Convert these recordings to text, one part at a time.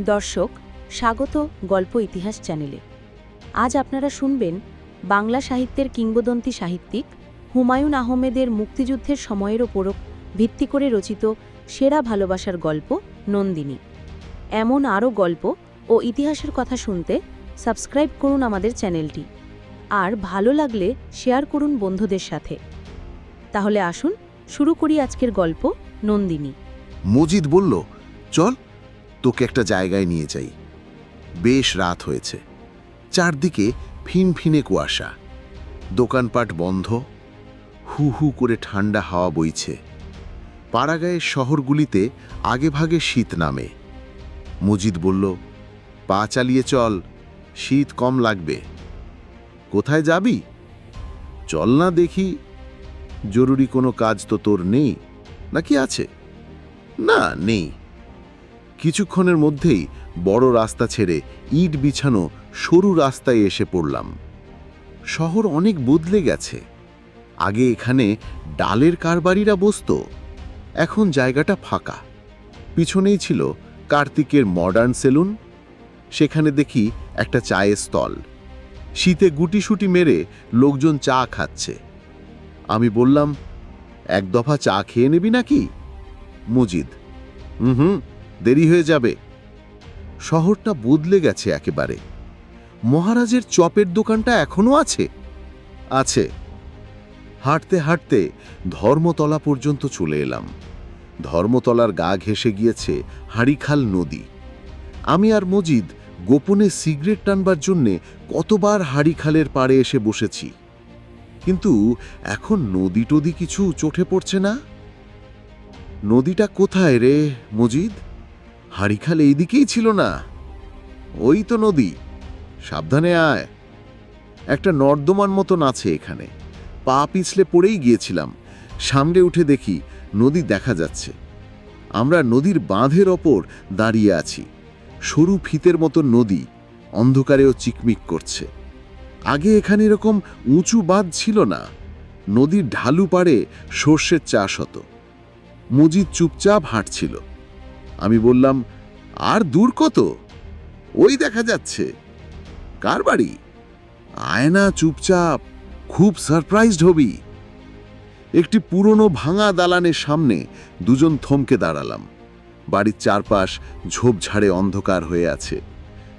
দর্শক, স্বাগত গল্প ইতিহাস চ্যানেলে। আজ আপনারা শুনবেন বাংলা সাহিত্যের কিংবদন্তি সাহিত্যিক হুমায়ুন আহমেদের মুক্তিযুদ্ধের সময়ের ওপর ভিত্তি করে রচিত সেরা ভালোবাসার গল্প নন্দিনী। এমন আরও গল্প ও ইতিহাসের কথা শুনতে সাবস্ক্রাইব করুন আমাদের চ্যানেলটি। আর ভালো লাগলে শেয়ার করুন বন্ধুদের সাথে। তাহলে আসুন, শুরু করি আজকের গল্প নন্দিনী। মজিদ বলল, চল তোকে একটা জায়গায় নিয়ে যাই। বেশ রাত হয়েছে। চারদিকে ফিনফিনে কুয়াশা। দোকানপাট বন্ধ। হু হু করে ঠান্ডা হাওয়া বইছে। পাড়াগাঁয়ের শহরগুলিতে আগেভাগে শীত নামে। মজিদ বলল, পা চালিয়ে চল, শীত কম লাগবে। কোথায় যাবি? চল না দেখি। জরুরি কোনো কাজ তো তোর নেই, নাকি আছে? না, নেই। কিছুক্ষণের মধ্যেই বড় রাস্তা ছেড়ে ইট বিছানো সরু রাস্তায় এসে পড়লাম। শহর অনেক বদলে গেছে। আগে এখানে ডালের কারবারিরা বসত, এখন জায়গাটা ফাঁকা। পিছনেই ছিল কার্তিকের মডার্ন সেলুন, সেখানে দেখি একটা চায়ের স্থল। শীতে গুটিসুটি মেরে লোকজন চা খাচ্ছে। আমি বললাম, এক দফা চা খেয়ে নিবি নাকি? মুজিদ হুম। দেরি হয়ে যাবে। শহরটা বদলে গেছে একেবারে। মহারাজের চপের দোকানটা এখনও আছে? আছে। হাঁটতে হাঁটতে ধর্মতলা পর্যন্ত চলে এলাম। ধর্মতলার গা ঘেঁষে গিয়েছে হাড়িখাল নদী। আমি আর মজিদ গোপনে সিগারেট টানবার জন্যে কতবার হাড়িখালের পাড়ে এসে বসেছি। কিন্তু এখন নদী টদি কিছু চোখে পড়ছে না? নদীটা কোথায় রে মজিদ? হাড়িখাল এই দিকেই ছিল না। ওই তো নদী। সাবধানে আয়। একটা নর্দমান মতন আছে এখানে। পা পিছলে পড়েই গিয়েছিলাম। সামনে উঠে দেখি নদী দেখা যাচ্ছে। আমরা নদীর বাঁধের ওপর দাঁড়িয়ে আছি। সরু ফিতের মতো নদী অন্ধকারেও চিকমিক করছে। আগে এখানে এরকম উঁচু বাঁধ ছিল না। নদীর ঢালু পাড়ে সর্ষের চাষ হতো। মুজিদ চুপচাপ হাঁটছিল। আমি বললাম, আর দূর কত? ওই দেখা যাচ্ছে। কার বাড়ি? আয়না চুপচাপ, খুব সারপ্রাইজড হবি। একটি পুরনো ভাঙা দালানের সামনে দুজন থমকে দাঁড়ালাম। বাড়ির চারপাশ ঝোপঝাড়ে অন্ধকার হয়ে আছে।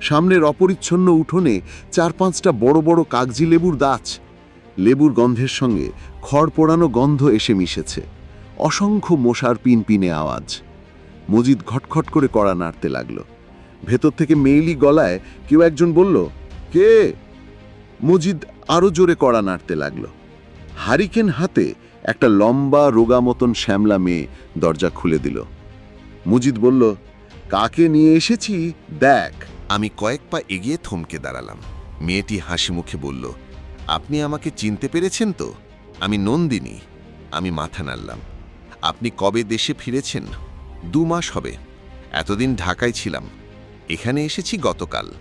সামনের অপরিচ্ছন্ন উঠোনে চার পাঁচটা বড় বড় কাগজি লেবুর দাচ লেবুর গন্ধের সঙ্গে খড় পোড়ানো গন্ধ এসে মিশেছে। অসংখ্য মশার পিনপিনে আওয়াজ। মজিদ ঘটখট করে কড়া নাড়তে লাগল। ভেতর থেকে মেইলি গলায় কেউ একজন বলল, কে? মজিদ আরও জোরে কড়া নাড়তে লাগল। হারিকেন হাতে একটা লম্বা, রোগা মতন শ্যামলা মেয়ে দরজা খুলে দিল। মুজিদ বলল, কাকে নিয়ে এসেছি? দেখ। আমি কয়েক পা এগিয়ে থমকে দাঁড়ালাম। মেয়েটি হাসি মুখে বলল, আপনি আমাকে চিনতে পেরেছেন তো? আমি নন্দিনী। আমি মাথা নাড়লাম। আপনি কবে দেশে ফিরেছেন? দু মাস হবে। এতদিন ঢাকায় ছিলাম। এখানে এসেছি গতকাল।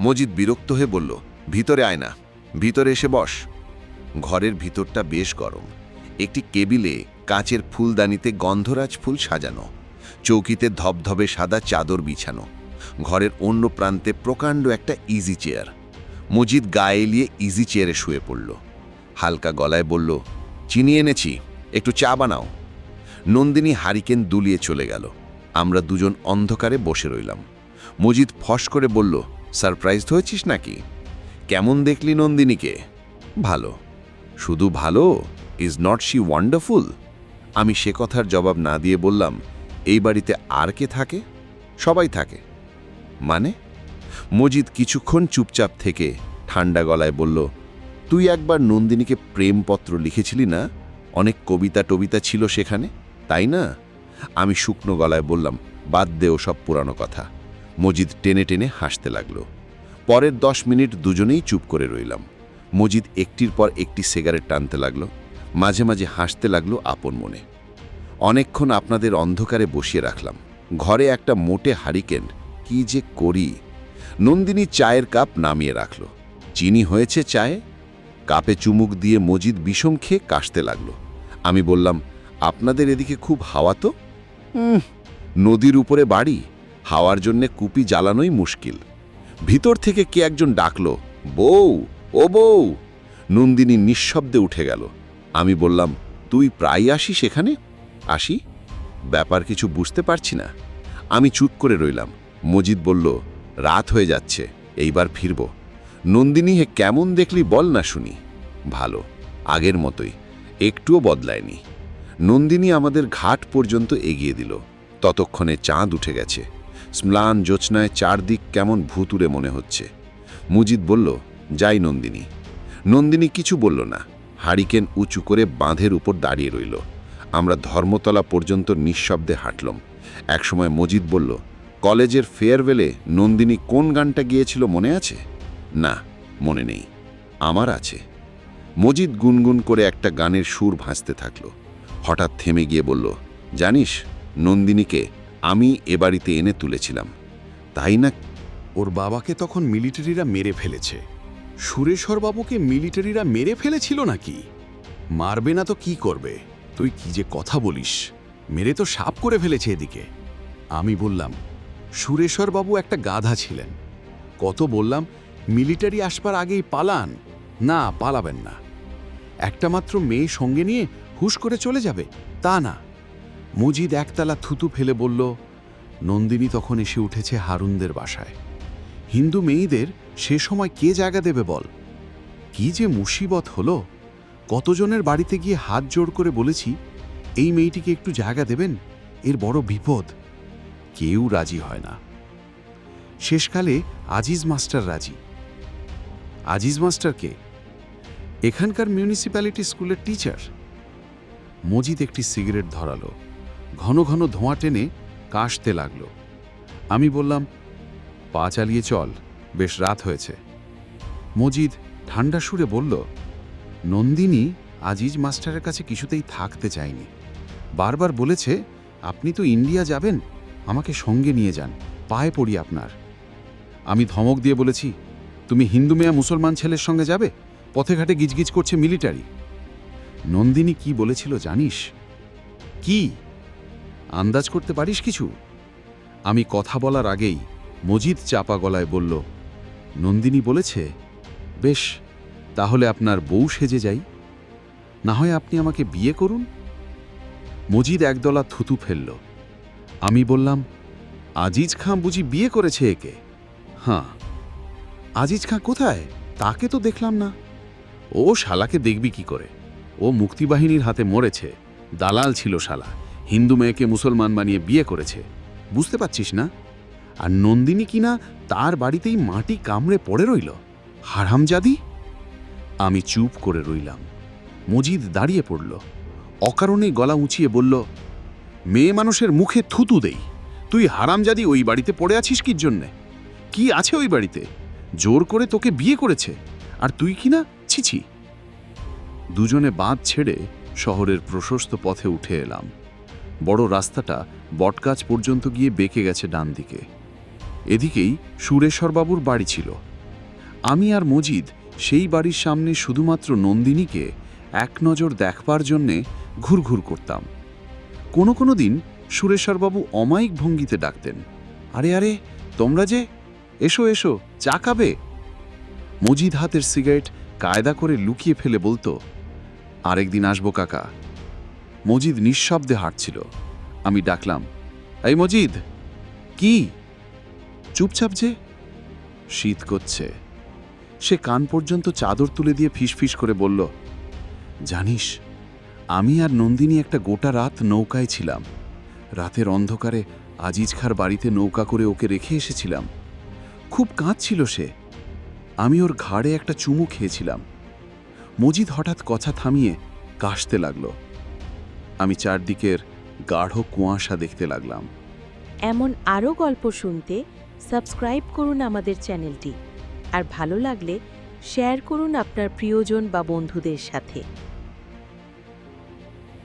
মজিদ বিরক্ত হয়ে বলল, ভিতরে আয় না। ভিতরে এসে বস। ঘরের ভিতরটা বেশ গরম। একটি কেবিলে কাঁচের ফুলদানিতে গন্ধরাজ ফুল সাজানো। চৌকিতে ধবধবে সাদা চাদর বিছানো। ঘরের অন্য প্রান্তে প্রকাণ্ড একটা ইজি চেয়ার মজিদ গায়ে এলিয়ে ইজি চেয়ারে শুয়ে পড়ল। হালকা গলায় বলল, চিনি এনেছি। একটু চা বানাও। নন্দিনী হারিকেন দুলিয়ে চলে গেল। আমরা দুজন অন্ধকারে বসে রইলাম। মজিদ ফস করে বলল, সারপ্রাইজড হয়েছিস নাকি? কেমন দেখলি নন্দিনীকে? ভালো। শুধু ভালো? ইজ নট শি ওয়ান্ডারফুল আমি সে কথার জবাব না দিয়ে বললাম, এই বাড়িতে আর কে থাকে? সবাই থাকে। মানে? মজিদ কিছুক্ষণ চুপচাপ থেকে ঠান্ডা গলায় বলল, তুই একবার নন্দিনীকে প্রেমপত্র লিখেছিলি না? অনেক কবিতা টবিতা ছিল সেখানে? তাই না? আমি শুকনো গলায় বললাম, বাদ দে সব পুরানো কথা। মজিদ টেনে টেনে হাসতে লাগল। পরের দশ মিনিট দুজনেই চুপ করে রইলাম। মজিদ একটির পর একটি সিগারেট টানতে লাগল। মাঝে মাঝে হাসতে লাগল আপন মনে। অনেকক্ষণ আপনাদের অন্ধকারে বসিয়ে রাখলাম। ঘরে একটা মোটে হারিকেন, কি যে করি। নন্দিনী চায়ের কাপ নামিয়ে রাখল। চিনি হয়েছে চায়ে? কাপে চুমুক দিয়ে মজিদ বিষম খেয়ে কাশতে লাগল। আমি বললাম আপনাদের এদিকে খুব হাওয়া তো? "উম, নদীর উপরে বাড়ি হাওয়ার জন্যে কুপি জ্বালানোই মুশকিল। ভিতর থেকে কে একজন ডাকল বউ ও বউ! নন্দিনী নিঃশব্দে উঠে গেল। আমি বললাম তুই প্রায় আসিস এখানে? আসি। ব্যাপার কিছু বুঝতে পারছি না। আমি চুপ করে রইলাম। মজিদ বলল রাত হয়ে যাচ্ছে এইবার ফিরব। নন্দিনী হে কেমন দেখলি বল না শুনি। ভালো আগের মতোই একটুও বদলায়নি। নন্দিনী আমাদের ঘাট পর্যন্ত এগিয়ে দিল। ততক্ষণে চাঁদ উঠে গেছে। স্ম্লান জোৎস্নায় চারদিক কেমন ভুতুরে মনে হচ্ছে। মুজিদ বলল, যাই নন্দিনী। নন্দিনী কিছু বলল না। হারিকেন উঁচু করে বাঁধের উপর দাঁড়িয়ে রইল। আমরা ধর্মতলা পর্যন্ত নিঃশব্দে হাঁটলাম। একসময় মজিদ বলল, কলেজের ফেয়ারওয়েলে নন্দিনী কোন গানটা গিয়েছিল মনে আছে? না, মনে নেই। আমার আছে। মজিদ গুনগুন করে একটা গানের সুর ভাসতে থাকল। হঠাৎ থেমে গিয়ে বলল, জানিস, নন্দিনীকে আমি এ বাড়িতে এনে তুলেছিলাম। তাই না ওর বাবাকে তখন মিলিটারিরা মেরে ফেলেছে। সুরেশ্বরবাবুকে মিলিটারিরা মেরে ফেলেছিল নাকি? মারবে না তো কি করবে? তুই কি যে কথা বলিস? মেরে তো সাপ করে ফেলেছে এদিকে। আমি বললাম, সুরেশ্বরবাবু একটা গাধা ছিলেন। কত বললাম, মিলিটারি আসবার আগেই পালান। না, পালাবেন না। একটা মাত্র মেয়ে সঙ্গে নিয়ে হুশ করে চলে যাবে? তা না। মুজিদ একতলা থুতু ফেলে বলল, নন্দিনী তখন এসে উঠেছে হারুনদের বাসায়। হিন্দু মেয়েদের সে সময় কে জায়গা দেবে বল? কি যে মুসিবত হলো। কতজনের বাড়িতে গিয়ে হাত জোড় করে বলেছি, এই মেয়েটিকে একটু জায়গা দেবেন? এর বড় বিপদ। কেউ রাজি হয় না। শেষকালে আজিজ মাস্টার রাজি। আজিজ মাস্টারকে এখানকার মিউনিসিপ্যালিটি স্কুলের টিচার। মজিদ একটি সিগারেট ধরালো। ঘন ঘন ধোঁয়া টেনে কাশতে লাগল। আমি বললাম, পা চালিয়ে চল, বেশ রাত হয়েছে। মজিদ ঠান্ডা সুরে বলল, নন্দিনী আজিজ মাস্টারের কাছে কিছুতেই থাকতে চায়নি বারবার বলেছে, আপনি তো ইন্ডিয়া যাবেন, আমাকে সঙ্গে নিয়ে যান, পায়ে পড়ি আপনার। আমি ধমক দিয়ে বলেছি, তুমি হিন্দু মেয়া মুসলমান ছেলের সঙ্গে যাবে? পথে ঘাটে গিজগিজ করছে মিলিটারি। নন্দিনী কি বলেছিল জানিস? কি? আন্দাজ করতে পারিস কিছু? আমি কথা বলার আগেই মজিদ চাপা গলায় বলল, নন্দিনী বলেছে, বেশ, তাহলে আপনার বউ সেজে যাই। না হয় আপনি আমাকে বিয়ে করুন? মজিদ একদলা থুতু ফেলল। আমি বললাম, আজিজ খাঁ বুঝি বিয়ে করেছে একে? হ্যাঁ আজিজ খাঁ কোথায়? তাকে তো দেখলাম না। ও শালাকে দেখবি কি করে? ও মুক্তিবাহিনীর হাতে মরেছে। দালাল ছিল শালা। হিন্দু মেয়েকে মুসলমান বানিয়ে বিয়ে করেছে। বুঝতে পারছিস না? আর নন্দিনী কিনা তার বাড়িতেই মাটি কামড়ে পড়ে রইল। হারামজাদি? আমি চুপ করে রইলাম। মজিদ দাঁড়িয়ে পড়ল। অকারণে গলা উঁচিয়ে বলল, মেয়ে মানুষের মুখে থুতু দেই। তুই হারামজাদি ওই বাড়িতে পড়ে আছিস কির জন্যে? কি আছে ওই বাড়িতে? জোর করে তোকে বিয়ে করেছে। আর তুই কিনা? ছিছি দুজনে বাঁধ ছেড়ে শহরের প্রশস্ত পথে উঠে এলাম। বড় রাস্তাটা বটগাছ পর্যন্ত গিয়ে বেঁকে গেছে ডান দিকে। এদিকেই সুরেশ্বরবাবুর বাড়ি ছিল। আমি আর মজিদ সেই বাড়ির সামনে শুধুমাত্র নন্দিনীকে এক নজর দেখবার জন্যে ঘুরঘুর করতাম। কোনো কোনো দিন সুরেশ্বরবাবু অমায়িক ভঙ্গিতে ডাকতেন, আরে আরে, তোমরা যে, এসো এসো, চা খাবে? মজিদ হাতের সিগারেট কায়দা করে লুকিয়ে ফেলে বলতো আরেকদিন আসব, কাকা। মজিদ নিঃশব্দে হাঁটছিল। আমি ডাকলাম, এই মজিদ, কি? চুপচাপ যে? শীত করছে। সে কান পর্যন্ত চাদর তুলে দিয়ে ফিসফিস করে বলল, জানিস, আমি আর নন্দিনী একটা গোটা রাত নৌকায় ছিলাম। রাতের অন্ধকারে আজিজ খার বাড়িতে নৌকা করে ওকে রেখে এসেছিলাম। খুব কাঁদছিল সে। আমি ওর ঘাড়ে একটা চুমু খেয়েছিলাম। মজিদ হঠাৎ কথা থামিয়ে কাশতে লাগল। আমি চারদিকের গাঢ় কুয়াশা দেখতে লাগলাম। এমন আরও গল্প শুনতে সাবস্ক্রাইব করুন আমাদের চ্যানেলটি। আর ভালো লাগলে শেয়ার করুন আপনার প্রিয়জন বা বন্ধুদের সাথে।